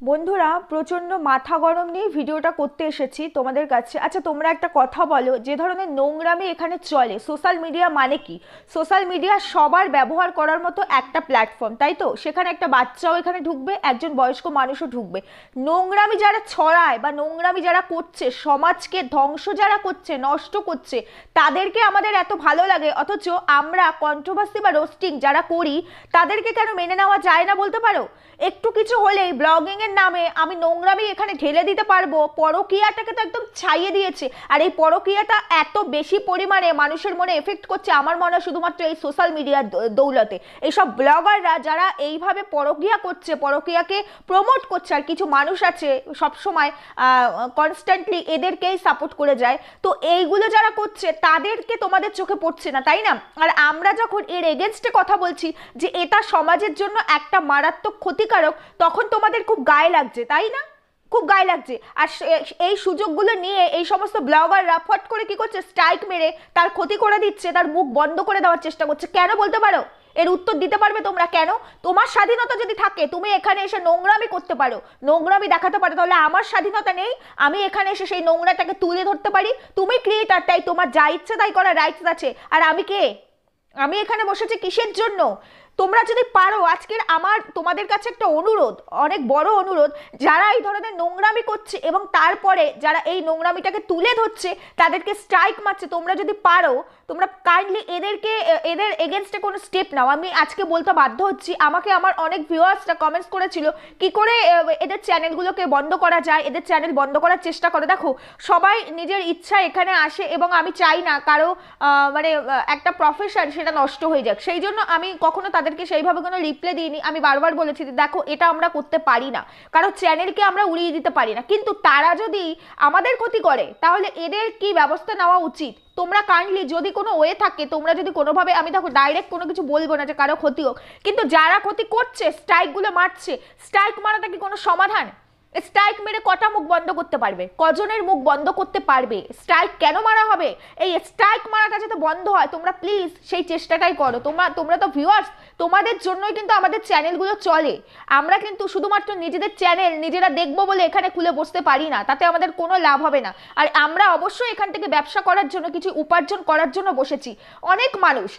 বন্ধুরা, প্রচণ্ড মাথা গরম নিয়ে ভিডিওটা করতে এসেছি তোমাদের কাছে। আচ্ছা তোমরা একটা কথা বলো, যে ধরনের নোংরামি এখানে চলে সোশ্যাল মিডিয়া মানে কি? সোশ্যাল মিডিয়া সবার ব্যবহার করার মতো একটা প্ল্যাটফর্ম তাই তো? সেখানে একটা বাচ্চাও এখানে ঢুকবে, একজন বয়স্ক মানুষও ঢুকবে। নোংরামি যারা ছড়ায় বা নোংরামি যারা করছে, সমাজকে ধ্বংস যারা করছে, নষ্ট করছে, তাদেরকে আমাদের এত ভালো লাগে, অথচ আমরা কন্ট্রোভার্সি বা রোস্টিং যারা করি, তাদেরকে কেন মেনে নেওয়া যায় না বলতে পারো? একটু কিছু হলেই ব্লগিং এর নামে আমি নোংরামি এখানে ঢেলে দিতে পারব। পরকীয়াটাকে তো একদম ছাইয়ে দিয়েছে। আর এই পরকীয়াটা এত বেশি পরিমাণে মানুষের মনে এফেক্ট করছে আমার মনে হয় শুধুমাত্র এই সোশ্যাল মিডিয়ার দৌলতে। এইসব ব্লগাররা যারা এইভাবে পরকীয়া করছে, পরকীয়াকে প্রমোট করছে, আর কিছু মানুষ আছে সবসময় কনস্ট্যান্টলি এদেরকেই সাপোর্ট করে যায়। তো এইগুলো যারা করছে, তাদেরকে তোমাদের চোখে পড়ছে না, তাই না? আর আমরা যখন এর এগেনস্টে কথা বলছি যে এটা সমাজের জন্য একটা মারাত্মক ক্ষতিকারক, তখন তোমাদের খুব গায়ে লাগছে, তাই না? খুব গায়ে লাগছে। আর এই সুযোগগুলো নিয়ে এই সমস্ত ব্লগাররা ফট করে কি করছে, স্ট্রাইক মেরে তার ক্ষতি করে দিচ্ছে, তার মুখ বন্ধ করে দেওয়ার চেষ্টা করছে। কেন বলতে পারো? এর উত্তর দিতে পারবে তোমরা কেন? তোমার স্বাধীনতা যদি থাকে, তুমি এখানে এসে নোংরামি করতে পারো। নোংরামি দেখাতে পারো, তাহলে আমার স্বাধীনতা নেই, আমি এখানে এসে সেই নোংরাটাকে তুলে ধরতে পারি। তুমি ক্রিয়েটার তাই তোমার যা ইচ্ছে তাই করার রাইটস আছে। আর আমি কে? আমি এখানে বসেছি কিসের জন্য? তোমরা যদি পারো, আজকের আমার তোমাদের কাছে একটা অনুরোধ, অনেক বড় অনুরোধ, যারা এই ধরনের নোংরামি করছে এবং তারপরে যারা এই নোংরামিটাকে তুলে ধরছে, তাদেরকে স্ট্রাইক মারছে, তোমরা যদি পারো, তোমরা কাইন্ডলি এদেরকে, এদের এগেনস্টে কোনো স্টেপ নাও। আমি আজকে বলতে বাধ্য হচ্ছি, আমাকে আমার অনেক ভিউয়ার্সরা কমেন্টস করেছিল, কি করে এদের চ্যানেলগুলোকে বন্ধ করা যায়, এদের চ্যানেল বন্ধ করার চেষ্টা করে। দেখো, সবাই নিজের ইচ্ছা এখানে আসে এবং আমি চাই না কারও মানে একটা প্রফেশন সেটা নষ্ট হয়ে যাক। সেই জন্য আমি কখনো তাদেরকে সেইভাবে কোনো রিপ্লে দিইনি। আমি বারবার বলেছি যে, দেখো, এটা আমরা করতে পারি না। কারও চ্যানেলকে আমরা উড়িয়ে দিতে পারি না। কিন্তু তারা যদি আমাদের ক্ষতি করে, তাহলে এদের কি ব্যবস্থা নেওয়া উচিত? তোমরা কাইন্ডলি যদি কোনো ওয়ে থাকে, তোমরা যদি কোনোভাবে, আমি দেখো ডাইরেক্ট কোনো কিছু বলব না যে কারও ক্ষতি হোক। কিন্তু যারা ক্ষতি করছে স্ট্রাইকগুলো মারছে স্ট্রাইক মারাটা কি কোনো সমাধান? স্ট্রাইক মেরে কটা মুখ বন্ধ করতে পারবে? কজনের মুখ বন্ধ করতে পারবে? স্ট্রাইক কেন মারা হবে? এই স্ট্রাইক মারাটা যাতে বন্ধ হয়, তোমরা প্লিজ সেই চেষ্টাটাই করো। তোমরা তোমরা তো ভিউয়ার্স তোমাদের জন্যই কিন্তু আমাদের চ্যানেলগুলো চলে। আমরা কিন্তু শুধুমাত্র নিজেদের চ্যানেল, নিজেরা দেখব বলে এখানে খুলে বসতে পারি না। তাতে আমাদের কোনো লাভ হবে না। আর আমরা অবশ্যই এখান থেকে ব্যবসা করার জন্য, কিছু উপার্জন করার জন্য বসেছি। অনেক মানুষ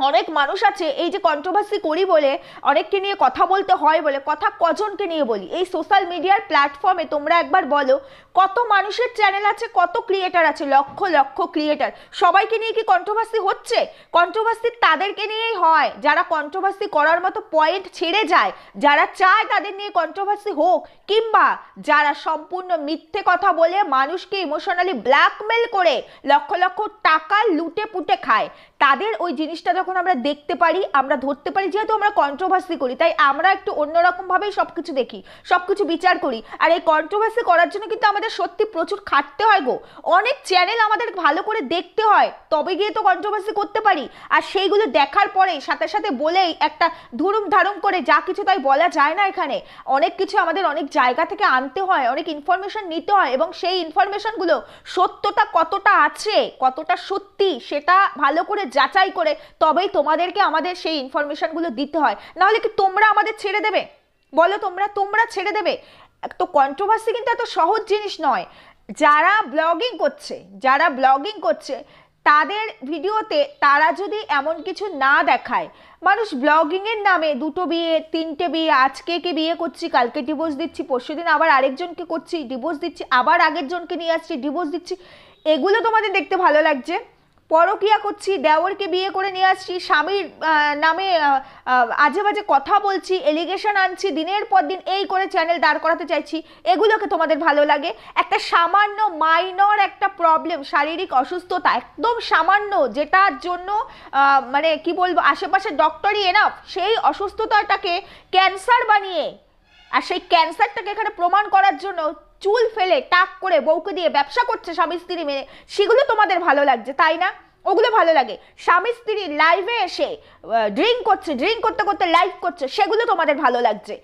অনেক মানুষ আছে, এই যে কন্ট্রোভার্সি করি বলে অনেককে নিয়ে কথা বলতে হয় বলে, কথা কজনকে নিয়ে বলি? এই সোশ্যাল মিডিয়ার প্ল্যাটফর্মে তোমরা একবার বলো, কত মানুষের চ্যানেল আছে, কত ক্রিয়েটার আছে, লক্ষ লক্ষ ক্রিয়েটার সবাইকে নিয়ে কি কন্ট্রোভার্সি হচ্ছে? কন্ট্রোভার্সি তাদেরকে নিয়েই হয়। যারা কন্ট্রোভার্সি করার মতো পয়েন্ট ছেড়ে যায়, যারা চায় তাদের নিয়ে কন্ট্রোভার্সি হোক, কিংবা যারা সম্পূর্ণ মিথ্যে কথা বলে মানুষকে ইমোশনালি ব্ল্যাকমেল করে, লক্ষ লক্ষ টাকা লুটে পুটে খায়। তাদের ওই জিনিসটা যখন আমরা দেখতে পারি, আমরা ধরতে পারি, যেহেতু আমরা কন্ট্রোভার্সি করি, তাই আমরা একটু অন্যরকম সব কিছু দেখি সব কিছু বিচার করি। আর এই কন্ট্রোভার্সি করার জন্য কিন্তু আমাদের সত্যি প্রচুর খাটতে হয় গো। অনেক চ্যানেল আমাদের ভালো করে দেখতে হয়, তবে গিয়ে তো কন্ট্রোভার্সি করতে পারি। আর সেইগুলো দেখার পরে, সাথে সাথে বলেই একটা ধুরুম ধারুম করে যা কিছু তাই বলা যায় না এখানে। অনেক কিছু আমাদের অনেক জায়গা থেকে আনতে হয়, অনেক ইনফরমেশন নিতে হয়, এবং সেই ইনফরমেশনগুলো সত্যতা কতটা আছে, কতটা সত্যি, সেটা ভালো করে যাচাই করে তবেই তোমাদেরকে আমাদের সেই ইনফরমেশনগুলো দিতে হয়। নাহলে কি তোমরা আমাদের ছেড়ে দেবে? বলো তোমরা তোমরা ছেড়ে দেবে? তো কন্ট্রোভার্সি কিন্তু এত সহজ জিনিস নয়। যারা ব্লগিং করছে, যারা ব্লগিং করছে, তাদের ভিডিওতে তারা যদি এমন কিছু না দেখায়, মানুষ ব্লগিংয়ের নামে দুটো বিয়ে, তিনটে বিয়ে, আজকে কে বিয়ে করছি, কালকে ডিভোর্স দিচ্ছি, পরশুদিন আবার আরেকজনকে করছি ডিভোর্স দিচ্ছি, আবার আগের জনকে নিয়ে আসছি ডিভোর্স দিচ্ছি, এগুলো তোমাদের দেখতে ভালো লাগছে? পরকিয়া করছি, দেওরকে বিয়ে করে নিয়ে আসছি, স্বামীর নামে আজে বাজে কথা বলছি এলিগেশন আনছি, দিনের পর দিন এই করে চ্যানেল দাঁড় করাতে চাইছি, এগুলোকে তোমাদের ভালো লাগে? একটা সামান্য মাইনর একটা প্রবলেম শারীরিক অসুস্থতা, একদম সামান্য, যেটার জন্য মানে কি বলব আশেপাশে ডক্টরই এনাফ সেই অসুস্থতাটাকে ক্যান্সার বানিয়ে, আর সেই ক্যান্সারটাকে এখানে প্রমাণ করার জন্য চুল ফেলে টাক করে বউকে দিয়ে ব্যবসা করছে স্বামী স্ত্রী মেনে সেগুলো তোমাদের ভালো লাগছে, তাই না? ওগুলো ভালো লাগে। স্বামী স্ত্রী লাইভে এসে ড্রিঙ্ক করছে ড্রিঙ্ক করতে করতে লাইভ করছে, সেগুলো তোমাদের ভালো লাগছে।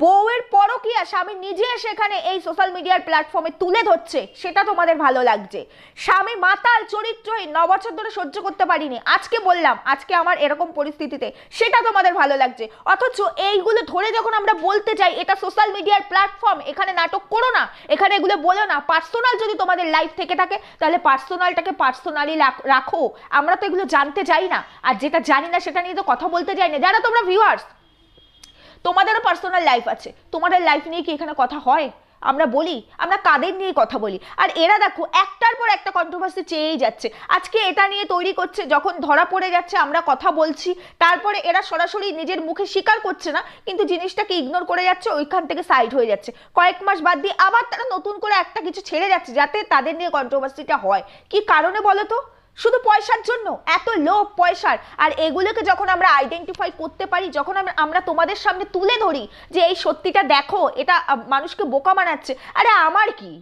বউয়ের পরকিয়া স্বামী নিজে এসে এখানে এই সোশ্যাল মিডিয়ার প্ল্যাটফর্মে তুলে ধরছে, সেটা তোমাদের ভালো লাগছে। স্বামী মাতাল, চরিত্রহীন, ন বছর ধরে সহ্য করতে পারিনি। আজকে বললাম, আজকে আমার এরকম পরিস্থিতিতে সেটা তোমাদের ভালো লাগছে। অথচ এইগুলো ধরে যখন আমরা বলতে চাই, এটা সোশ্যাল মিডিয়ার প্ল্যাটফর্ম এখানে নাটক করো না, এখানে এগুলো বলো না। পার্সোনাল যদি তোমাদের লাইফ থেকে থাকে, তাহলে পার্সোনালটাকে পার্সোনালি রাখো। আমরা তো এগুলো জানতে চাই না। আর যেটা জানি না, সেটা নিয়ে তো কথা বলতে চাই না। যারা তোমরা ভিউয়ার্স তোমাদেরও পার্সোনাল লাইফ আছে। তোমাদের লাইফ নিয়ে কি এখানে কথা হয়? আমরা বলি, আমরা কাদের নিয়ে কথা বলি? আর এরা দেখো, একটার পর একটা কন্ট্রোভার্সি চেয়েই যাচ্ছে। আজকে এটা নিয়ে তৈরি করছে, যখন ধরা পড়ে যাচ্ছে, আমরা কথা বলছি, তারপরে এরা সরাসরি নিজের মুখে স্বীকার করছে না, কিন্তু জিনিসটাকে ইগনোর করে যাচ্ছে, ওইখান থেকে সাইড হয়ে যাচ্ছে। কয়েক মাস বাদ দিয়ে আবার তারা নতুন করে একটা কিছু ছেড়ে যাচ্ছে, যাতে তাদের নিয়ে কন্ট্রোভার্সিটা হয়। কি কারণে বলো তো? শুধু পয়সার জন্য, এত লোভ পয়সার। আর এগুলোকে যখন আমরা আইডেন্টিফাই করতে পারি, যখন আমরা তোমাদের সামনে তুলে ধরি যে এই সত্যিটা দেখো, এটা মানুষকে বোকা মানাচ্ছে আরে আমার কি?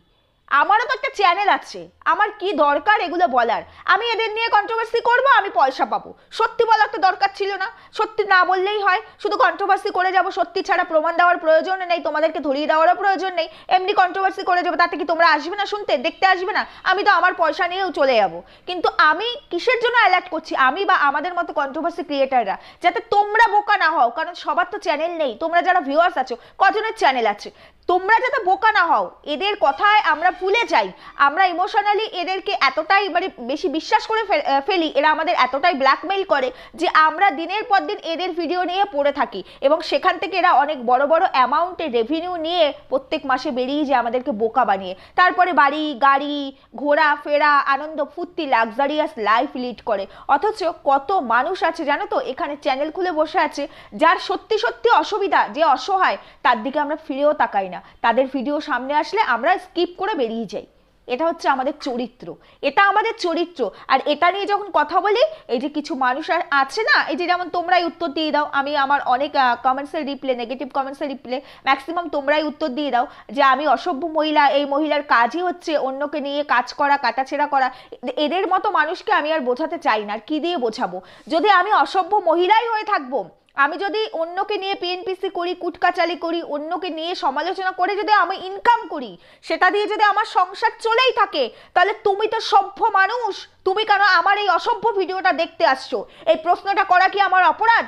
আমারও তো একটা চ্যানেল আছে। আমার কি দরকার এগুলো বলার? আমি এদের নিয়ে কন্ট্রোভার্সি করব, আমি পয়সা পাবো। সত্যি বলার তো দরকার ছিল না। সত্যি না বললেই হয়। শুধু কন্ট্রোভার্সি করে যাব, সত্যি ছাড়া প্রমাণ দেওয়ার প্রয়োজন নেই, তোমাদেরকে ধরিয়ে দেওয়ারও প্রয়োজন নেই। এমনি কন্ট্রোভার্সি করে যাব, তাতে কি তোমরা আসবে না শুনতে? দেখতে আসবে না? আমি তো আমার পয়সা নিয়েও চলে যাব। কিন্তু আমি কিসের জন্য অ্যালার্ট করছি? আমি বা আমাদের মতো কন্ট্রোভার্সি ক্রিয়েটাররা যাতে তোমরা বোকা না হও, কারণ সবার তো চ্যানেল নেই। তোমরা যারা ভিউয়ার্স আছো, কজনের চ্যানেল আছে? তোমরা যাতে বোকা না হও, এদের কথায় আমরা ভুলে যাই। আমরা ইমোশনালি এদেরকে এতটাই মানে বেশি বিশ্বাস করে ফেলি এরা আমাদের এতটাই ব্ল্যাকমেইল করে যে আমরা দিনের পর দিন এদের ভিডিও নিয়ে পড়ে থাকি এবং সেখান থেকে এরা অনেক বড় বড় অ্যামাউন্টের রেভিনিউ নিয়ে প্রত্যেক মাসে বেরিয়ে যায় আমাদেরকে বোকা বানিয়ে। তারপরে বাড়ি, গাড়ি, ঘোরা, ফেরা, আনন্দ, ফুর্তি লাক্সারিয়াস লাইফ লিড করে। অথচ কত মানুষ আছে জানো তো, এখানে চ্যানেল খুলে বসে আছে, যার সত্যি সত্যি অসুবিধা, যে অসহায়, তার দিকে আমরা ফিরেও তাকাই না। তাদের ভিডিও সামনে আসলে আমরা স্কিপ করে বেরিয়ে যাই। এটা হচ্ছে আমাদের চরিত্র। এটা আমাদের চরিত্র। আর এটা নিয়ে যখন কথা বলি, এই যে কিছু মানুষ আর আছে না, এই যে যেমন তোমরাই উত্তর দিয়ে দাও, আমি আমার অনেক কমেন্টসের রিপ্লে নেগেটিভ কমেন্টসের রিপ্লে ম্যাক্সিমাম তোমরাই উত্তর দিয়ে দাও যে আমি অসভ্য মহিলা, এই মহিলার কাজই হচ্ছে অন্যকে নিয়ে কাজ করা, কাটাছেড়া করা। এদের মতো মানুষকে আমি আর বোঝাতে চাই না। আর কী দিয়ে বোঝাবো? যদি আমি অসভ্য মহিলাই হয়ে থাকব আমি যদি অন্যকে নিয়ে পিএনপিসি করি, কুটকাচালি করি, অন্যকে নিয়ে সমালোচনা করে যদি আমি ইনকাম করি, সেটা দিয়ে যদি আমার সংসার চলেই থাকে, তাহলে তুমি তো সভ্য মানুষ। তুমি কেন আমার এই অসভ্য ভিডিওটা দেখতে আসছো? এই প্রশ্নটা করা কি আমার অপরাধ?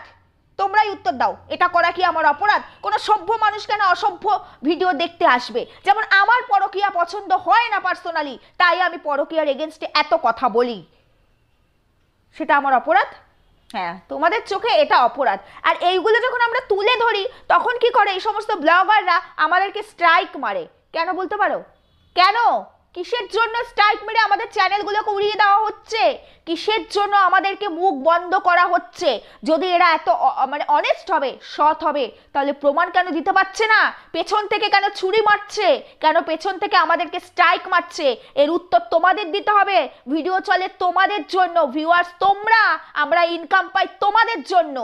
তোমরাই উত্তর দাও, এটা করা কি আমার অপরাধ? কোনো সভ্য মানুষ কেন অসভ্য ভিডিও দেখতে আসবে? যেমন আমার পরকিয়া পছন্দ হয় না পার্সোনালি তাই আমি পরকিয়ার এগেনস্টে এত কথা বলি। সেটা আমার অপরাধ? হ্যাঁ। তোমাদের চোখে এটা অপরাধ। আর এইগুলো যখন আমরা তুলে ধরি, তখন কি করে? এই সমস্ত ব্লগাররা আমাদেরকে স্ট্রাইক মারে। কেন বলতে পারো? কেন? কিসের জন্য স্ট্রাইক মেরে আমাদের চ্যানেলগুলোকে উড়িয়ে দেওয়া হচ্ছে? কিসের জন্য আমাদেরকে মুখ বন্ধ করা হচ্ছে? যদি এরা এত মানে অনেস্ট হবে, সৎ হবে, তাহলে প্রমাণ কেন দিতে পারছে না? পেছন থেকে কেন ছুরি মারছে? কেন পেছন থেকে আমাদেরকে স্ট্রাইক মারছে? এর উত্তর তোমাদের দিতে হবে। ভিডিও চলে তোমাদের জন্য ভিউয়ার্স তোমরা, আমরা ইনকাম পাই তোমাদের জন্য।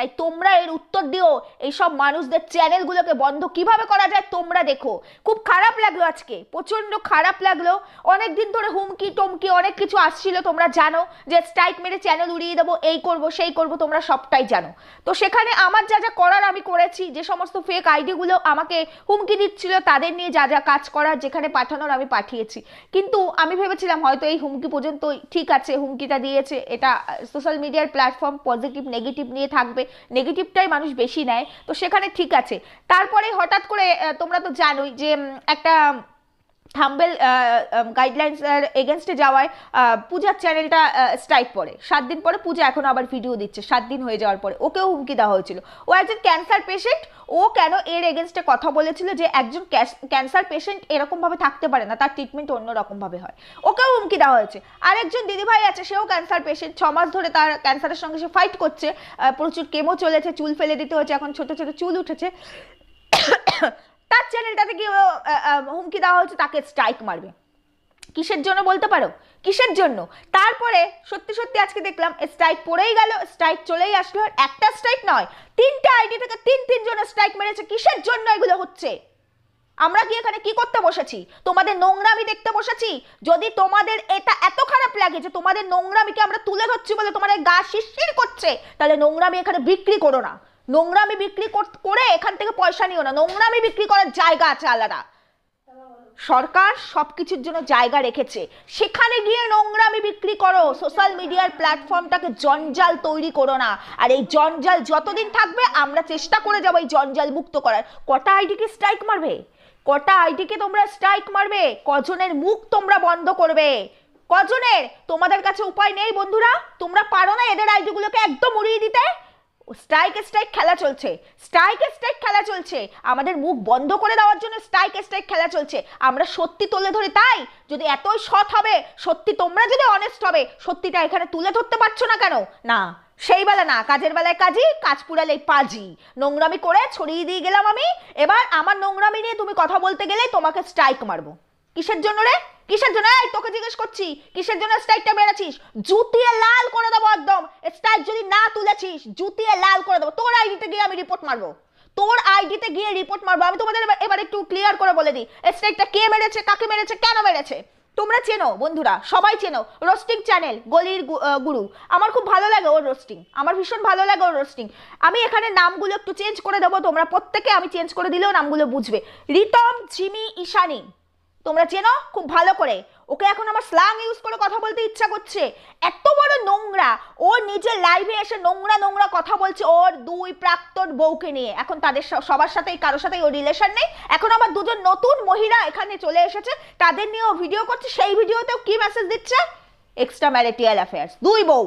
তাই তোমরা এর উত্তর দিও। এইসব মানুষদের চ্যানেলগুলোকে বন্ধ কীভাবে করা যায় তোমরা দেখো। খুব খারাপ লাগল আজকে প্রচণ্ড খারাপ লাগল। অনেক দিন ধরে হুমকি টমকি অনেক কিছু আসছিল, তোমরা জানো যে স্ট্রাইক মেরে চ্যানেল উড়িয়ে দেবো, এই করব, সেই করব, তোমরা সবটাই জানো। তো সেখানে আমার যা যা করার আমি করেছি, যে সমস্ত ফেক আইডিগুলো আমাকে হুমকি দিচ্ছিল, তাদের নিয়ে যা যা কাজ করার যেখানে পাঠানোর আমি পাঠিয়েছি। কিন্তু আমি ভেবেছিলাম হয়তো এই হুমকি পর্যন্ত ঠিক আছে, হুমকিটা দিয়েছে, এটা সোশ্যাল মিডিয়ার প্ল্যাটফর্ম পজিটিভ নেগেটিভ নিয়ে থাকবে। নেগেটিভটাই মানুষ বেশি নেয়, তো সেখানে ঠিক আছে। তারপরে হঠাৎ করে তোমরা তো জানোই যে একটা থাম্বেল গাইডলাইন্স এগেনস্টে যাওয়ায় পূজার চ্যানেলটা স্ট্রাইক পড়ে। সাত দিন পরে পূজা এখন আবার ভিডিও দিচ্ছে। সাত দিন হয়ে যাওয়ার পরে। ওকেও হুমকি দেওয়া হয়েছিল। ও একজন ক্যান্সার পেশেন্ট ও কেন এর এগেনস্টে কথা বলেছিল যে একজন ক্যান্সার পেশেন্ট এরকমভাবে থাকতে পারে না, তার ট্রিটমেন্ট অন্যরকমভাবে হয়। ওকেও হুমকি দেওয়া হয়েছে। আরেকজন দিদিভাই আছে, সেও ক্যান্সার পেশেন্ট ছ মাস ধরে তার ক্যান্সারের সঙ্গে সে ফাইট করছে। প্রচুর কেমো চলেছে, চুল ফেলে দিতে হয়েছে। এখন ছোট ছোট চুল উঠেছে। তার চ্যানেলটাতে কি হুমকি দেওয়া হচ্ছে তাকে স্ট্রাইক মারবে। কিসের জন্য বলতে পারো? কিসের জন্য? তারপরে সত্যি সত্যি আজকে দেখলাম স্ট্রাইক পড়েই গেল স্ট্রাইক চলেই আসলো, আর একটা স্ট্রাইক নয়, তিনটা আইডি থেকে তিন তিন জন স্ট্রাইক মেরেছে, কিসের জন্য এগুলো হচ্ছে? আমরা কি এখানে কি করতে বসেছি? তোমাদের নোংরামি দেখতে বসেছি? যদি তোমাদের এটা এত খারাপ লাগে যে তোমাদের নোংরামিকে আমরা তুলে ধরছি বলে তোমাদের গা শিরশির করছে, তাহলে নোংরামি এখানে বিক্রি করো না। নোংরামি বিক্রি কর- এখান থেকে পয়সা নিও না। নোংরামি বিক্রি করার জায়গা আছে আলাদা। সরকার সব কিছুর জন্য জায়গা রেখেছে। সেখানে গিয়ে নোংরামি বিক্রি করো। সোশ্যাল মিডিয়ার প্ল্যাটফর্মটাকে জঞ্জাল তৈরি করো না। আর এই জঞ্জাল যতদিন থাকবে, আমরা চেষ্টা করে যাব এই জঞ্জাল মুক্ত করার। কটা আইডিকে স্ট্রাইক মারবে? কটা আইডিকে তোমরা স্ট্রাইক মারবে? কজনের মুখ তোমরা বন্ধ করবে? কজনের? তোমাদের কাছে উপায় নেই, বন্ধুরা। তোমরা পারো না এদের আইডিগুলোকে একদম উড়িয়ে দিতে। স্ট্রাইক স্ট্রাইক খেলা চলছে। স্ট্রাইক স্ট্রাইক খেলা চলছে। আমাদের মুখ বন্ধ করে দেওয়ার জন্য স্ট্রাইক স্ট্রাইক খেলা চলছে। আমরা সত্যি তুলে ধরে তাই? যদি এতই সৎ হবে, সত্যি তোমরা যদি অনেস্ট হবে, সত্যিটা এখানে তুলে ধরতে পারছ না কেন? না, সেই বেলা না, কাজের বেলায় কাজই, কাজ পুরালে পাজি। নোংরামি করে ছড়িয়ে দিয়ে গেলাম আমি। এবার আমার নোংরামি নিয়ে তুমি কথা বলতে গেলে তোমাকে স্ট্রাইক মারবো। কিসের জন্য রে? কিসের জন্য? এই, তোকে জিজ্ঞেস করছি, কিসের জন্য স্ট্রাইকটা মেরেছিস? জুতিয়ে লাল করে দেবো একদম। স্ট্রাইক যদি না তুলেছিস, জুতিয়ে লাল করে দেবো। তোর আইডিতে গিয়ে আমি রিপোর্ট মারবো। তোর আইডিতে গিয়ে রিপোর্ট মারবো। আমি তোমাদের এবার- একটু ক্লিয়ার করে বলে দিই। স্ট্রাইকটা কে মেরেছে, কাকে মেরেছে, কেন মেরেছে? তোমরা চেনো, বন্ধুরা, সবাই চেনো রোস্টিং চ্যানেল গলির গুরু। আমার খুব ভালো লাগে ওর রোস্টিং আমার ভীষণ ভালো লাগে ওর রোস্টিং আমি এখানে নামগুলো একটু চেঞ্জ করে দেবো, তোমরা প্রত্যেকে আমি চেঞ্জ করে দিলেও নামগুলো বুঝবে। রিতম, জিমি, ঈশানী। তোমরা চেনো? খুব ভালো করে। ওকে এখন আমার স্ল্যাং ইউজ করে কথা বলতে ইচ্ছা করছে। এত বড় নোংরা। ও নিজের লাইভে এসে নোংরা নোংরা কথা বলছে ওর দুই প্রাক্তন বউকে নিয়ে। এখন তাদের সবার সাথেই কারোর সাথেই ওর রিলেশন নেই। এখন আমার দুজন নতুন মহিলা এখানে চলে এসেছে। তাদের নিয়েও ভিডিও করছে। সেই ভিডিওতেও কি মেসেজ দিচ্ছে? এক্সট্রা ম্যারিটিয়াল অ্যাফেয়ার্স দুই বউ।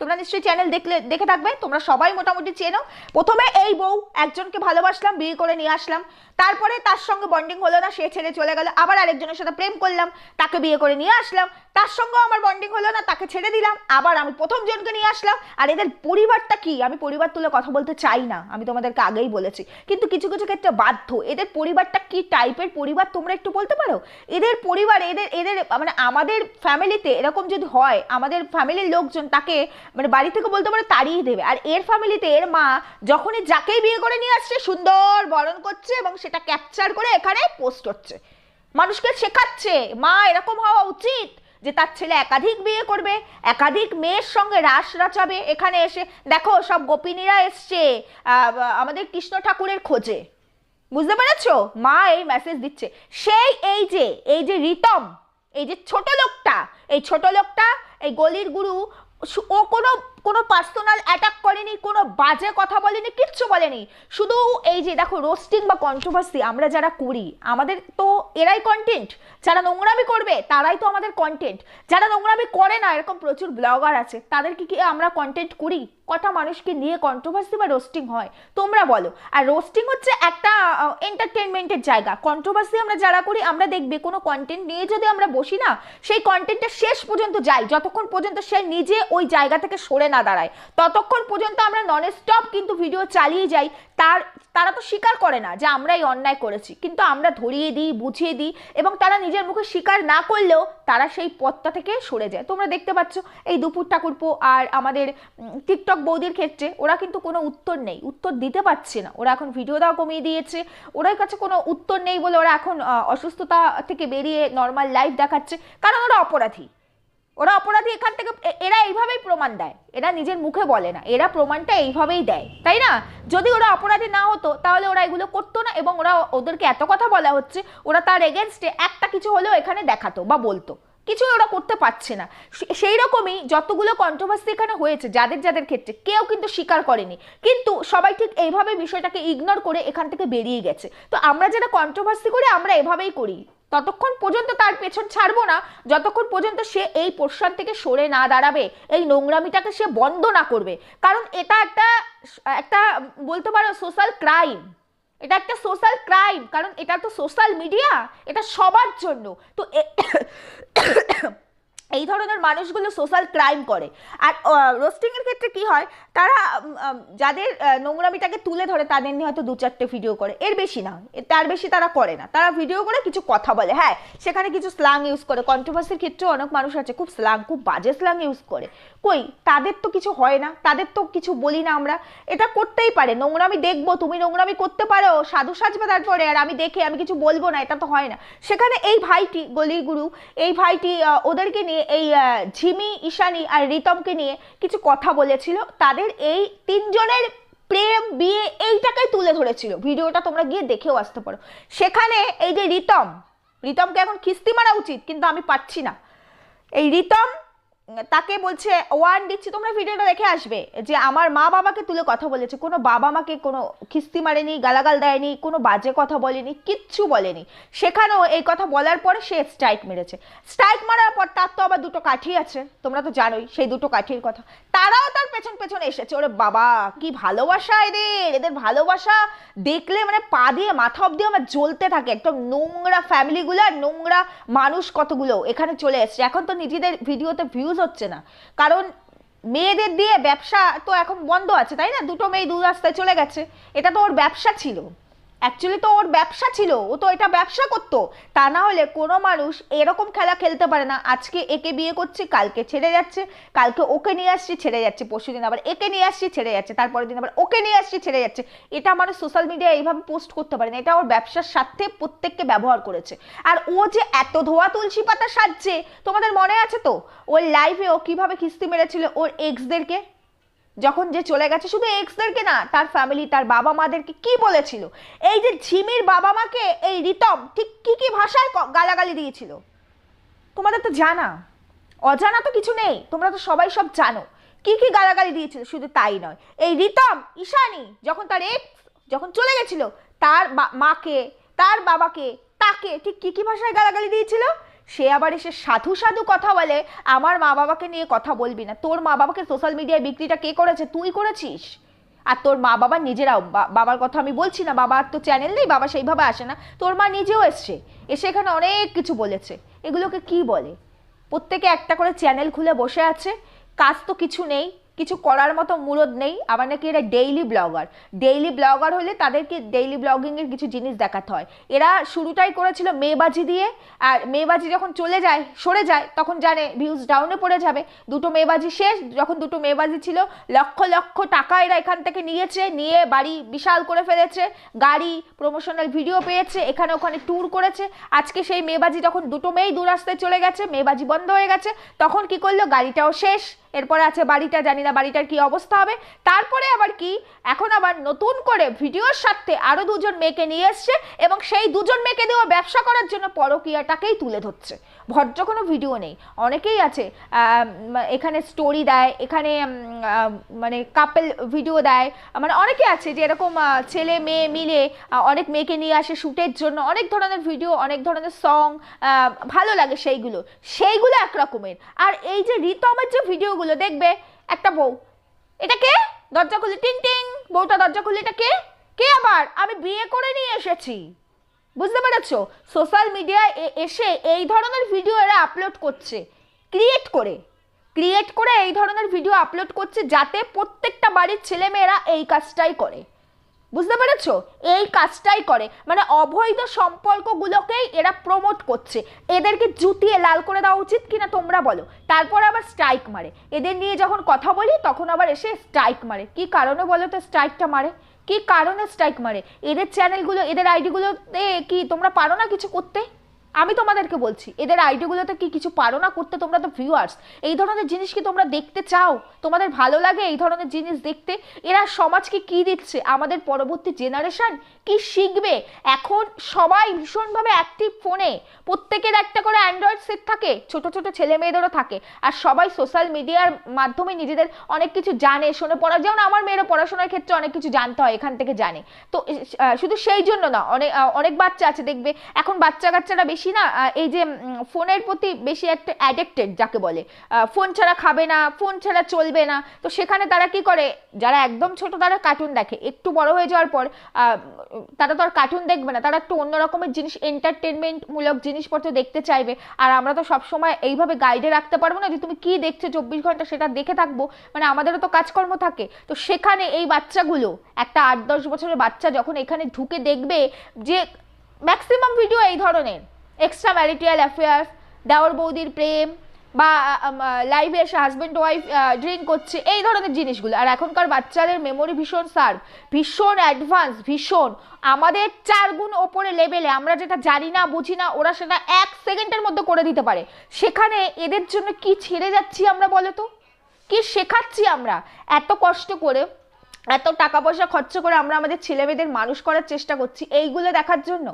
তোমরা নিশ্চয়ই চ্যানেল দেখলে, দেখে থাকবে, তোমরা সবাই মোটামুটি চেনো। প্রথমে এই বউ, একজনকে ভালোবাসলাম, বিয়ে করে নিয়ে আসলাম। তারপরে তার সঙ্গে বন্ডিং হলো না, সে ছেড়ে চলে গেল। আবার আরেকজনের সাথে প্রেম করলাম, তাকে বিয়ে করে নিয়ে আসলাম। তার সঙ্গেও আমার বন্ডিং হলো না, তাকে ছেড়ে দিলাম। আবার আমি প্রথম জনকে নিয়ে আসলাম। আর এদের পরিবারটা কি? আমি পরিবার তুলে কথা বলতে চাই না, আমি তোমাদেরকে আগেই বলেছি। কিন্তু কিছু কিছু ক্ষেত্রে বাধ্য। এদের পরিবারটা কি টাইপের পরিবার? তোমরা একটু বলতে পারো? এদের পরিবার, এদের এদের মানে আমাদের ফ্যামিলিতে এরকম যদি হয়, আমাদের ফ্যামিলির লোকজন তাকে মানে বাড়ি থেকে বলতে পারে তাড়িয়ে দেবে। আর এর ফ্যামিলিতে এর মা যখনই যাকেই বিয়ে করে নিয়ে আসছে, সুন্দর বরণ করছে এবং সেটা ক্যাপচার করে এখানে পোস্ট হচ্ছে মানুষকে শেখাচ্ছে, মা, এরকম হওয়া উচিত যে তার ছেলে একাধিক বিয়ে করবে, একাধিক মেয়ের সঙ্গে রাস রাচাবে এখানে এসে। দেখো, সব গোপিনীরা এসছে আমাদের কৃষ্ণ ঠাকুরের খোঁজে। বুঝতে পেরেছ? মা এই মেসেজ দিচ্ছে। সেই এই যে এই যে রিতম, এই যে ছোট লোকটা, এই ছোট লোকটা, এই গলির গুরু ও কোনো কোনো পার্সোনাল অ্যাটাক করেনি, কোনো বাজে কথা বলেনি, কিচ্ছু বলেনি। শুধু এই যে দেখো রোস্টিং বা কন্ট্রোভার্সি আমরা যারা করি, আমাদের তো এরাই কন্টেন্ট যারা নোংরামি করবে, তারাই তো আমাদের কন্টেন্ট যারা নোংরামি করে না, এরকম প্রচুর ব্লগার আছে তাদেরকে কি আমরা কন্টেন্ট করি? কটা মানুষকে নিয়ে কন্ট্রোভার্সি বা রোস্টিং হয়? তোমরা বলো। আর রোস্টিং হচ্ছে একটা এন্টারটেনমেন্টের জায়গা। কন্ট্রোভার্সি আমরা যারা করি, আমরা দেখবে কোনো কন্টেন্ট নিয়ে যদি আমরা বসি না, সেই কন্টেন্টটা শেষ পর্যন্ত যাই যতক্ষণ পর্যন্ত সে নিজে ওই জায়গা থেকে সরে না দাঁড়ায়। ততক্ষণ পর্যন্ত আমরা নন স্টপ কিন্তু ভিডিও চালিয়ে যাই। তার, তারা তো স্বীকার করে না যে আমরা এই অন্যায় করেছি। কিন্তু আমরা ধরিয়ে দিই, বুঝিয়ে দিই এবং তারা নিজের মুখে স্বীকার না করলেও তারা সেই পথটা থেকে সরে যায়। তোমরা দেখতে পাচ্ছ এই দুপুর ঠাকুরপো আর আমাদের টিকটক বৌদির ক্ষেত্রে ওরা কিন্তু কোনো উত্তর নেই, উত্তর দিতে পারছে না। ওরা এখন ভিডিও দেওয়া কমিয়ে দিয়েছে। ওদের কাছে কোনো উত্তর নেই বলে ওরা এখন অসুস্থতা থেকে বেরিয়ে নর্মাল লাইফ দেখাচ্ছে। কারণ ওরা অপরাধী। ওরা অপরাধী এখান থেকে এরা এইভাবেই প্রমাণ দেয়। এরা নিজের মুখে বলে না। এরা প্রমাণটা এইভাবেই দেয়। তাই না? যদি ওরা অপরাধী না হতো, তাহলে ওরা এগুলো করতো না এবং ওরা ওদেরকে এত কথা বলা হচ্ছে, ওরা তার এগেনস্টে একটা কিছু হলেও এখানে দেখাতো বা বলতো। কিছুই ওরা করতে পারছে না। সেই রকমই যতগুলো কন্ট্রোভার্সি এখানে হয়েছে, যাদের যাদের ক্ষেত্রে, কেউ কিন্তু স্বীকার করেনি। কিন্তু সবাই ঠিক এইভাবে বিষয়টাকে ইগনোর করে এখান থেকে বেরিয়ে গেছে। তো আমরা যারা কন্ট্রোভার্সি করি, আমরা এভাবেই করি। ততক্ষণ পর্যন্ত তার পেছন ছাড়বো না। যতক্ষণ পর্যন্ত সে এই পোর্শন থেকে সরে না দাঁড়াবে, এই নোংরামিটাকে সে বন্ধ না করবে। কারণ এটা একটা একটা বলতে পারো সোশ্যাল ক্রাইম এটা একটা সোশ্যাল ক্রাইম কারণ এটা তো সোশ্যাল মিডিয়া এটা সবার জন্য। তো এই ধরনের মানুষগুলো সোশ্যাল ক্রাইম করে। আর রোস্টিংয়ের ক্ষেত্রে কি হয়, তারা যাদের নোংরামিটাকে তুলে ধরে, তাদের নিয়ে হয়তো দু চারটে ভিডিও করে। এর বেশি না, তার বেশি তারা করে না। তারা ভিডিও করে কিছু কথা বলে। হ্যাঁ সেখানে কিছু স্ল্যাং ইউজ করে। কন্ট্রোভার্সির ক্ষেত্রেও অনেক মানুষ আছে, খুব স্ল্যাং খুব বাজে স্ল্যাং ইউজ করে। কই? তাদের তো কিছু হয় না, তাদের তো কিছু বলি না আমরা। এটা করতেই পারে, নোংরামি দেখব, তুমি নোংরামি করতে পারো, সাধু সাজবে তারপরে, আর আমি দেখে আমি কিছু বলব না, এটা তো হয় না। সেখানে এই ভাইটি, গলির গুরু, এই ভাইটি ওদেরকে নিয়ে, এই ঝিমি, ঈশানি আর রিতমকে নিয়ে কিছু কথা বলেছিল। তাদের এই তিনজনের প্রেম বিয়ে এইটাকেই তুলে ধরেছিল। ভিডিওটা তোমরা গিয়ে দেখেও আসতে পারো। সেখানে এই যে রিতম, রিতমকে এখন খিস্তি মারা উচিত, কিন্তু আমি পাচ্ছি না। এই রিতম তাকে বলছে, ওয়ান দিচ্ছি, তোমরা ভিডিওটা দেখে আসবে যে আমার মা বাবাকে তুলে কথা বলেছে। কোনো বাবা মাকে কোনো খিস্তি মারেনি, গালাগাল দেয়নি, কোনো বাজে কথা বলেনি, কিচ্ছু বলেনি। সেখানেও এই কথা বলার পরে সে স্ট্রাইক মেরেছে। স্ট্রাইক মারার পর তার তো আবার দুটো কাঠি আছে, তোমরা তো জানোই সেই দুটো কাঠির কথা। তারাও তার পেছন পেছন এসেছে। ওরে বাবা, কি ভালোবাসা এদের! এদের ভালোবাসা দেখলে মানে পা দিয়ে, মাথা অব্দি আমার জ্বলতে থাকে। একদম নোংরা ফ্যামিলিগুলো আর নোংরা মানুষ কতগুলো এখানে চলে এসছে। এখন তো নিজেদের ভিডিওতে ভিউজ হচ্ছে না। কারণ মেয়েদের দিয়ে ব্যবসা তো এখন বন্ধ আছে, তাই না? দুটো মেয়ে দু রাস্তায় চলে গেছে। এটা তো ওর ব্যবসা ছিল। অ্যাকচুয়ালি তো ওর ব্যবসা ছিল, ও তো এটা ব্যবসা করতো। তা না হলে কোনো মানুষ এরকম খেলা খেলতে পারে না। আজকে একে বিয়ে করছে, কালকে ছেড়ে যাচ্ছে, কালকে ওকে নিয়ে আসছি, ছেড়ে যাচ্ছে, পরশু দিন আবার একে নিয়ে আসছি, ছেড়ে যাচ্ছে, তারপরের দিন আবার ওকে নিয়ে আসছি, ছেড়ে যাচ্ছে। এটা মানুষ সোশ্যাল মিডিয়ায় এইভাবে পোস্ট করতে পারে না। এটা ওর ব্যবসার স্বার্থে প্রত্যেককে ব্যবহার করেছে। আর ও যে এত ধোয়া তুলসী পাতা সাজছে, তোমাদের মনে আছে তো? ওর লাইভে ও কীভাবে কিস্তি মেরেছিল ওর এক্সদেরকে যখন যে চলে গেছে শুধু এক্সদেরকে না, তার ফ্যামিলি তার বাবা মাদেরকে কি বলেছিল? এই যে ঝিমির বাবা মাকে এই রিতম ঠিক কি কি ভাষায় গালাগালি দিয়েছিল? তোমাদের তো জানা। অজানা তো কিছু নেই, তোমরা তো সবাই সব জানো। কি কি গালাগালি দিয়েছিল? শুধু তাই নয়। এই রিতম, ঈশানি, যখন তার এক্স যখন চলে গেছিল, তার মাকে, তার বাবাকে, তাকে ঠিক কি কি ভাষায় গালাগালি দিয়েছিল? সে আবার এসে সাধু সাধু কথা বলে, আমার মা বাবাকে নিয়ে কথা বলবি না। তোর মা বাবাকে সোশ্যাল মিডিয়ায় বিক্রিটা কে করেছে? তুই করেছিস? আর তোর মা বাবা নিজেরাও বাবার কথা আমি বলছি না বাবার তো চ্যানেল নেই, বাবা সেইভাবে আসে না। তোর মা নিজেও এসছে, এসে এখানে অনেক কিছু বলেছে। এগুলোকে কি বলে? প্রত্যেকে একটা করে চ্যানেল খুলে বসে আছে, কাজ তো কিছু নেই। কিছু করার মতো মুরদ নেই। আবার নাকি এরা ডেইলি ব্লগার ডেইলি ব্লগার হলে তাদেরকে ডেইলি ব্লগিংয়ের কিছু জিনিস দেখাতে হয়। এরা শুরুটাই করেছিল মেয়েবাজি দিয়ে। আর মেয়েবাজি যখন চলে যায়, সরে যায়, তখন জানে ভিউজ ডাউনে পড়ে যাবে। দুটো মেয়েবাজি শেষ, যখন দুটো মেয়েবাজি ছিল, লক্ষ লক্ষ টাকা এরা এখান থেকে নিয়েছে, নিয়ে বাড়ি বিশাল করে ফেলেছে। গাড়ি প্রমোশনাল ভিডিও পেয়েছে, এখানে ওখানে ট্যুর করেছে। আজকে সেই মেয়েবাজি যখন দুটো মেয়েই দু রাস্তায় চলে গেছে, মেয়েবাজি বন্ধ হয়ে গেছে, তখন কি করল? গাড়িটাও শেষ। এরপরে আছে বাড়িটা, জানি না বাড়িটার কি অবস্থা হবে। তারপরে আবার কি? এখন আবার নতুন করে ভিডিওর স্বার্থে আরও দুজন মেয়েকে নিয়ে এসছে এবং সেই দুজন মেয়েকে দেওয়া ব্যবসা করার জন্য পরকীয়াটাকেই তুলে ধরছে। ভদ্র কোনো ভিডিও নেই। অনেকেই আছে এখানে স্টোরি দেয়, এখানে মানে কাপেল ভিডিও দেয়। মানে অনেকে আছে যে এরকম ছেলে মেয়ে মিলে অনেক মেয়েকে নিয়ে আসে শ্যুটের জন্য। অনেক ধরনের ভিডিও অনেক ধরনের সং ভালো লাগে সেইগুলো। সেইগুলো একরকমের। আর এই যে রিতমের যে ভিডিওগুলো দেখবে, একটা বউ। এটা কে? দরজা খুলে, টিং টিং। বউটা দরজা খুলে এটা কে? কে আবার? আমি বিয়ে করে নিয়ে এসেছি। বুঝতে পেরেছ? সোশ্যাল মিডিয়ায় এসে এই ধরনের ভিডিও এরা আপলোড করছে। ক্রিয়েট করে। ক্রিয়েট করে এই ধরনের ভিডিও আপলোড করছে যাতে প্রত্যেকটা বাড়ির ছেলেমেয়েরা এই কাজটাই করে। বুঝতে পেরেছ? এই কাজটাই করে। মানে অবৈধ সম্পর্কগুলোকেই এরা প্রমোট করছে। এদেরকে জুতিয়ে লাল করে দেওয়া উচিত কিনা তোমরা বলো। তারপর আবার স্ট্রাইক মারে। এদের নিয়ে যখন কথা বলি, তখন আবার এসে স্ট্রাইক মারে। কি কারণে বলো তো স্ট্রাইকটা মারে? কি কারণে স্ট্রাইক মারে? এদের চ্যানেলগুলো এদের আইডিগুলোতে কি তোমরা পারো না কিছু করতে? আমি তোমাদেরকে বলছি, এদের আইডিগুলোতে কি কিছু পারো না করতে তোমরা তো ভিউয়ার্স এই ধরনের জিনিস কি তোমরা দেখতে চাও? তোমাদের ভালো লাগে এই ধরনের জিনিস দেখতে? এরা সমাজকে কি দিচ্ছে? আমাদের পরবর্তী জেনারেশন কি শিখবে? এখন সবাই ভীষণভাবে অ্যাক্টিভ ফোনে প্রত্যেকের একটা করে অ্যান্ড্রয়েড সেট থাকে, ছোট ছোট ছেলে মেয়েদেরও থাকে। আর সবাই সোশ্যাল মিডিয়ার মাধ্যমে নিজেদের অনেক কিছু জানে, শোনে পড়া যেমন আমার মেয়েরও পড়াশোনার ক্ষেত্রে অনেক কিছু জানতে হয়, এখান থেকে জানে। তো শুধু সেই জন্য না অনেক অনেক বাচ্চা আছে, দেখবে। এখন বাচ্চা কাচ্চারা বেশি বেশি না এই যে ফোনের প্রতি বেশি একটা অ্যাডিক্টেড যাকে বলে। ফোন ছাড়া খাবে না, ফোন ছাড়া চলবে না। তো সেখানে তারা কি করে? যারা একদম ছোট, তারা কার্টুন দেখে। একটু বড় হয়ে যাওয়ার পর তারা তো আর কার্টুন দেখবে না। তারা একটু অন্য রকমের জিনিস এন্টারটেনমেন্টমূলক জিনিসপত্র দেখতে চাইবে। আর আমরা তো সবসময় এইভাবে গাইডে রাখতে পারব না যে, তুমি কি দেখছ? চব্বিশ ঘণ্টা সেটা দেখে থাকব। মানে আমাদেরও তো কাজকর্ম থাকে। তো সেখানে এই বাচ্চাগুলো, একটা আট, দশ বছরের বাচ্চা যখন এখানে ঢুকে দেখবে যে ম্যাক্সিমাম ভিডিও এই ধরনের। এক্সট্রা ম্যারিটাল অ্যাফেয়ার্স দেওয়ার বৌদির প্রেম, বা লাইভে এসে হাজব্যান্ড ওয়াইফ ড্রিঙ্ক করছে, এই ধরনের জিনিসগুলো। আর এখনকার বাচ্চাদের মেমোরি ভীষণ সার্ভ ভীষণ অ্যাডভান্স ভীষণ। আমাদের চার গুণ ওপরে লেভেলে আমরা যেটা জানি না, বুঝি না, ওরা সেটা এক সেকেন্ডের মধ্যে করে দিতে পারে। সেখানে এদের জন্য কি ছেড়ে যাচ্ছি আমরা বলো তো? কি শেখাচ্ছি আমরা? এত কষ্ট করে, এত টাকা পয়সা খরচ করে আমরা আমাদের ছেলেমেয়েদের মানুষ করার চেষ্টা করছি, এইগুলো দেখার জন্য?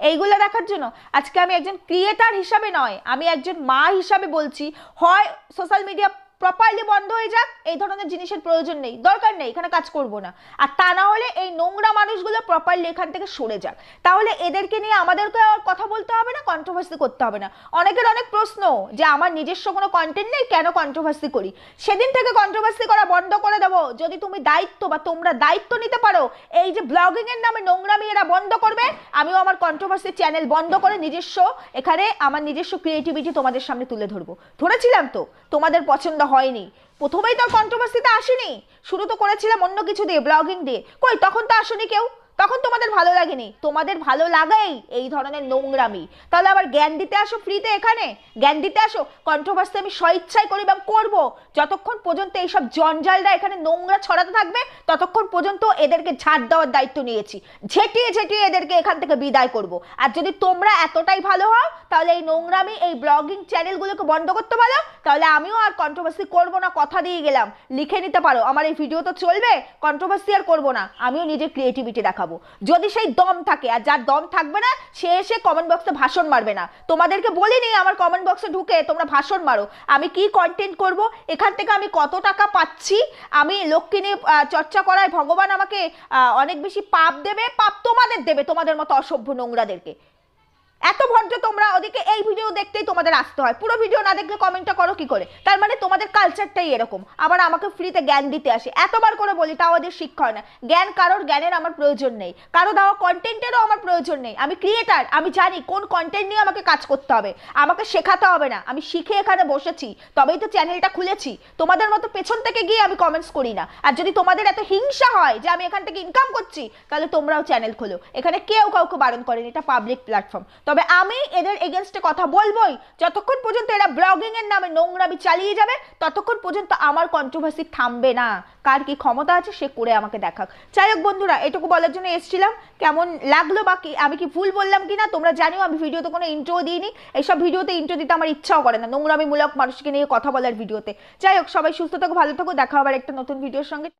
এইগুলো দেখার জন্য আজকে আমি একজন ক্রিয়েটার হিসাবে নয়, আমি একজন মা হিসাবে বলছি, হয় সোশ্যাল মিডিয়া প্রপারলি বন্ধ হয়ে যাক, এই ধরনের জিনিসের প্রয়োজন নেই, দরকার নেই, এখানে কাজ করব না। আর তা না হলে এই নোংরা মানুষগুলো প্রপারলি এখান থেকে সরে যাক। তাহলে এদেরকে নিয়ে আমাদেরকে আর কথা বলতে হবে না কন্ট্রোভার্সি করতে হবে না। অনেকের অনেক প্রশ্ন যে, আমার নিজস্ব কোনো কন্টেন্ট নেই, কেন কন্ট্রোভার্সি করি? সেদিন থেকে কন্ট্রোভার্সি করা বন্ধ করে দেবো। যদি তুমি দায়িত্ব বা তোমরা দায়িত্ব নিতে পারো, এই যে ব্লগিং এর নামে নোংরামি এরা বন্ধ করবে, আমিও আমার কন্ট্রোভার্সি চ্যানেল বন্ধ করে নিজস্ব, এখানে আমার নিজস্ব ক্রিয়েটিভিটি তোমাদের সামনে তুলে ধরবো। ধরেছিলাম তো, তোমাদের পছন্দ হয়নি। প্রথমেই তো কন্ট্রোভার্সিতে আসেনি। শুরু তো করেছিলাম অন্য কিছু দিয়ে ব্লগিং দিয়ে। কই, তখন তো আসেনি কেউ? তখন তোমাদের ভালো লাগেনি? তোমাদের ভালো লাগাই এই ধরনের নোংরামি। তাহলে আবার জ্ঞান দিতে আসো ফ্রিতে এখানে? জ্ঞান দিতে আসো? কন্ট্রোভার্সি আমি স্বইচ্ছায় করি এবং করব। যতক্ষণ পর্যন্ত এইসব জঞ্জালরা এখানে নোংরা ছড়াতে থাকবে, ততক্ষণ পর্যন্ত এদেরকে ঝাড় দেওয়ার দায়িত্ব নিয়েছি। ঝেঁটিয়ে ঝেঁটিয়ে এদেরকে এখান থেকে বিদায় করব। আর যদি তোমরা এতটাই ভালো হও তাহলে এই নোংরামি, এই ব্লগিং চ্যানেলগুলোকে বন্ধ করতে পারো। তাহলে আমিও আর কন্ট্রোভার্সি করব না, কথা দিয়ে গেলাম। লিখে নিতে পারো। আমার এই ভিডিও তো চলবে কন্ট্রোভার্সি আর করব না। আমিও নিজের ক্রিয়েটিভিটি দেখাবো। যদি সেই দম থাকে, আর যার দম থাকবে না, সে এসে কমেন্ট বক্সে ভাষণ মারবে না। তোমাদেরকে বলিনি আমার কমেন্ট বক্সে ঢুকে তোমরা ভাষণ মারো। আমি কি কন্টেন্ট করব? এখান থেকে আমি কত টাকা পাচ্ছি? আমি লক্ষ্মী নিয়ে চর্চা করায় ভগবান আমাকে অনেক বেশি পাপ দেবে, পাপ তোমাদের দেবে, তোমাদের মতো অসভ্য নোংরাদেরকে। এত ভদ্র তোমরা, ওদিকে এই ভিডিও দেখতেই তোমাদের আসতে হয়। পুরো ভিডিও না দেখলে কমেন্টটা করো কি করে? তার মানে তোমাদের কালচারটাই এরকম। আবার আমাকে ফ্রিতে জ্ঞান দিতে আসে। এতবার করে বলি, তাও ওদের শিক্ষা হয় না। জ্ঞান কারোর, জ্ঞানের আমার প্রয়োজন নেই। কারও দেওয়া কন্টেন্টেরও আমার প্রয়োজন নেই। আমি ক্রিয়েটার আমি জানি কোন কন্টেন্ট নিয়ে আমাকে কাজ করতে হবে। আমাকে শেখাতে হবে না। আমি শিখে এখানে বসেছি। তবেই তো চ্যানেলটা খুলেছি। তোমাদের মতো পেছন থেকে গিয়ে আমি কমেন্টস করি না। আর যদি তোমাদের এত হিংসা হয় যে আমি এখান থেকে ইনকাম করছি, তাহলে তোমরাও চ্যানেল খোলো। এখানে কেউ কাউকে বারণ করেনি। এটা পাবলিক প্ল্যাটফর্ম তবে আমি এদের এগেনস্টে কথা বলবোই। যতক্ষণ পর্যন্ত এরা ব্লগিং এর নামে নোংরামি চালিয়ে যাবে, ততক্ষণ পর্যন্ত আমার কন্ট্রোভার্সি থামবে না। কার কি ক্ষমতা আছে সে করে আমাকে দেখাক। যাই হোক বন্ধুরা, এটুকু বলার জন্য এসেছিলাম। কেমন লাগল বা কি আমি কি ভুল বললাম কি না তোমরা জানিও, আমি ভিডিওতে কোনো ইন্ট্রো দিইনি। এইসব ভিডিওতে ইন্ট্রো দিতে আমার ইচ্ছাও করে না, নোংরামিমূলক মানুষকে নিয়ে কথা বলার ভিডিওতে। যাই হোক, সবাই সুস্থ থাকো, ভালো থাকো, দেখা আবার একটা নতুন ভিডিওর সঙ্গে।